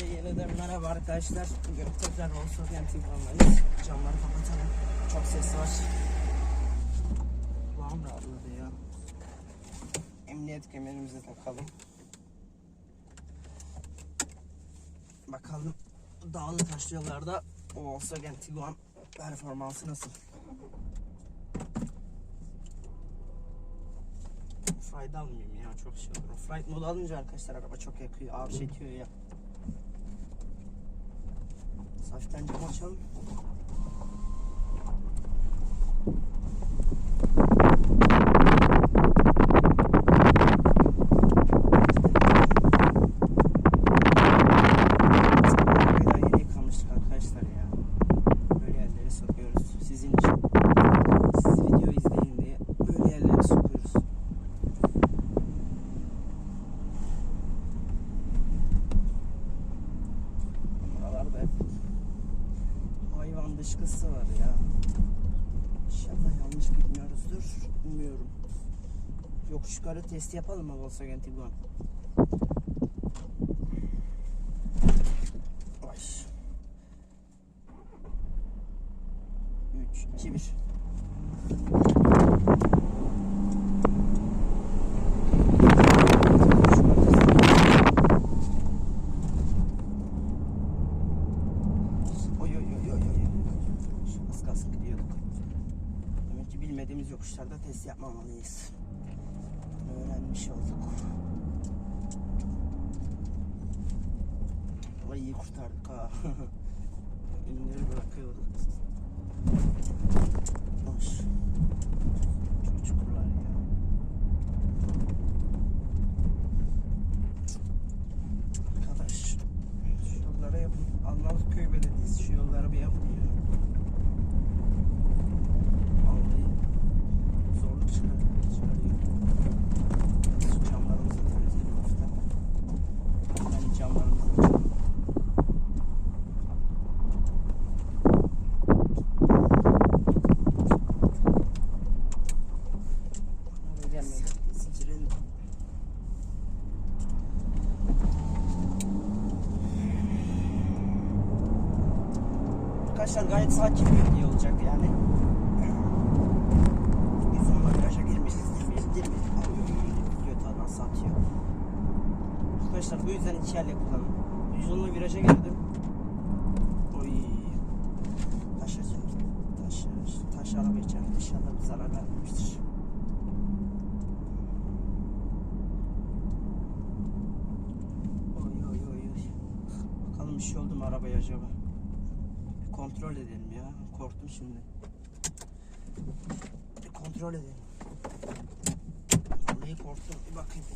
Hepinize yeniden merhaba arkadaşlar. Bugün tekrar Volkswagen Tiguan'dayız. Camları kapatalım. Çok ses var. Kulağım rahatladı ya. Emniyet kemerimizi takalım. Bakalım dağlı taşlı yollarda o Volkswagen Tiguan performansı nasıl? Offride almayayım ya çok şey olur. Offride modu alınca arkadaşlar araba çok yakıyor, ağır çekiyor ya. Subscribe করছেন dışkısı var ya. İnşallah yanlış gitmiyoruzdur. Bilmiyorum. Yokuş yukarı test yapalım mı Volkswagen Tiguan? Baş. 3, 2, 1. Oy oy oy oy oy. Az kalsın gidiyorduk. Bilmediğimiz yokuşlarda test yapmamalıyız. Öğrenmiş olduk. Ama iyi kurtardık ha. Ünlüleri bırakıyorduk. Arkadaşlar gayet sakin bir video olacak yani. Biz onunla viraja girmişizdir miyiz değil mi? Göt nasıl atıyor. Arkadaşlar bu yüzden iki elle kullanın. Biz onunla viraja girdim. Oy. Taş açar. Taş, taş araba çarptı. İnşallah bir zarar vermemiştir. Oy oy oy. Bakalım bir şey oldu mu arabaya acaba? Kontrol edelim ya. Korktum şimdi. Bir kontrol edelim. Vallahi korktum. Bir bakayım.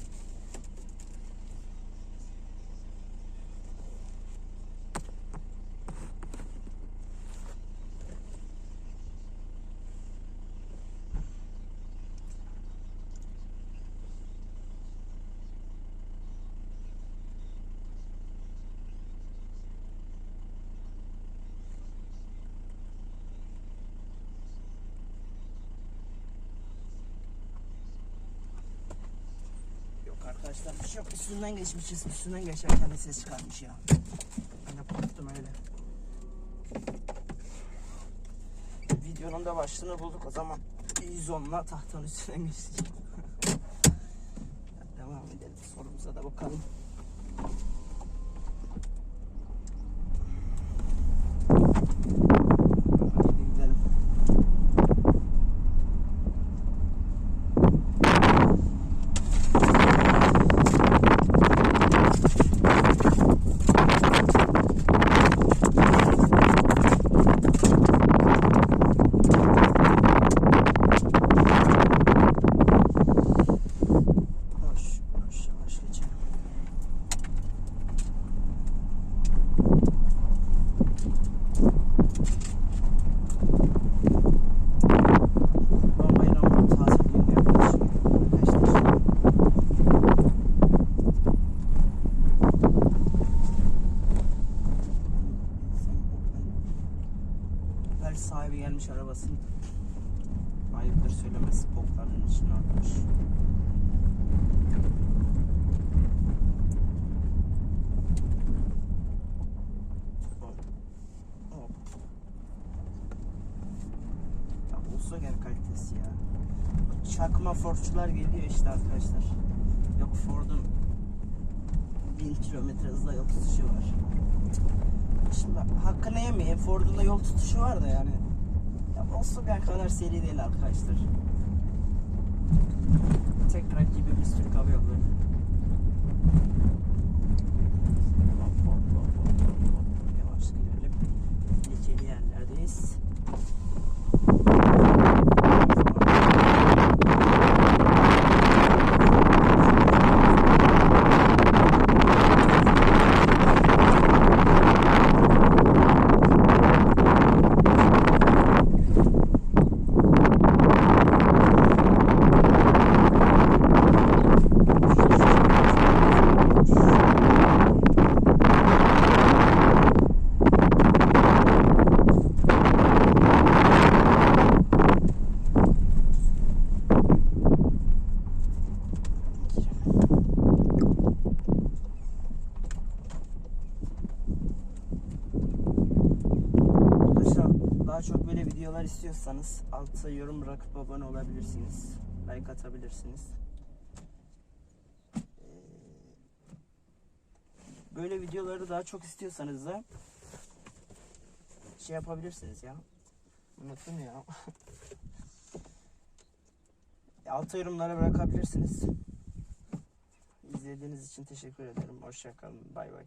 Yok arkadaşlar bir şey yok. Üstünden geçmişiz. Üstünden geçerken de ses çıkarmış ya. Ben de korktum öyle. Videonun da başlığını bulduk o zaman. 110'la tahtanın üstünden geçtik. Devam edelim. Sorumuza da bakalım. Garaj sahibi gelmiş arabasını. Hayırdır söylemesi boklarının içine atmış. Volkswagen kalitesi ya. Çakma Ford'çular geliyor işte arkadaşlar. Yok Ford'un 1000 kilometre hızla yokuşu var. Şimdi hakkını yemeyeyim. Ford'un da yol tutuşu var da yani. Ya Volkswagen kadar seri değil arkadaşlar. Tek rakibimiz Türk Hava Yolları. Böyle videolar istiyorsanız altta yorum bırakıp abone olabilirsiniz. Like atabilirsiniz. Ee, Böyle videoları daha çok istiyorsanız da şey yapabilirsiniz ya. Unuttum ya. Altta yorumlara bırakabilirsiniz. İzlediğiniz için teşekkür ederim. Hoşçakalın. Bay bay.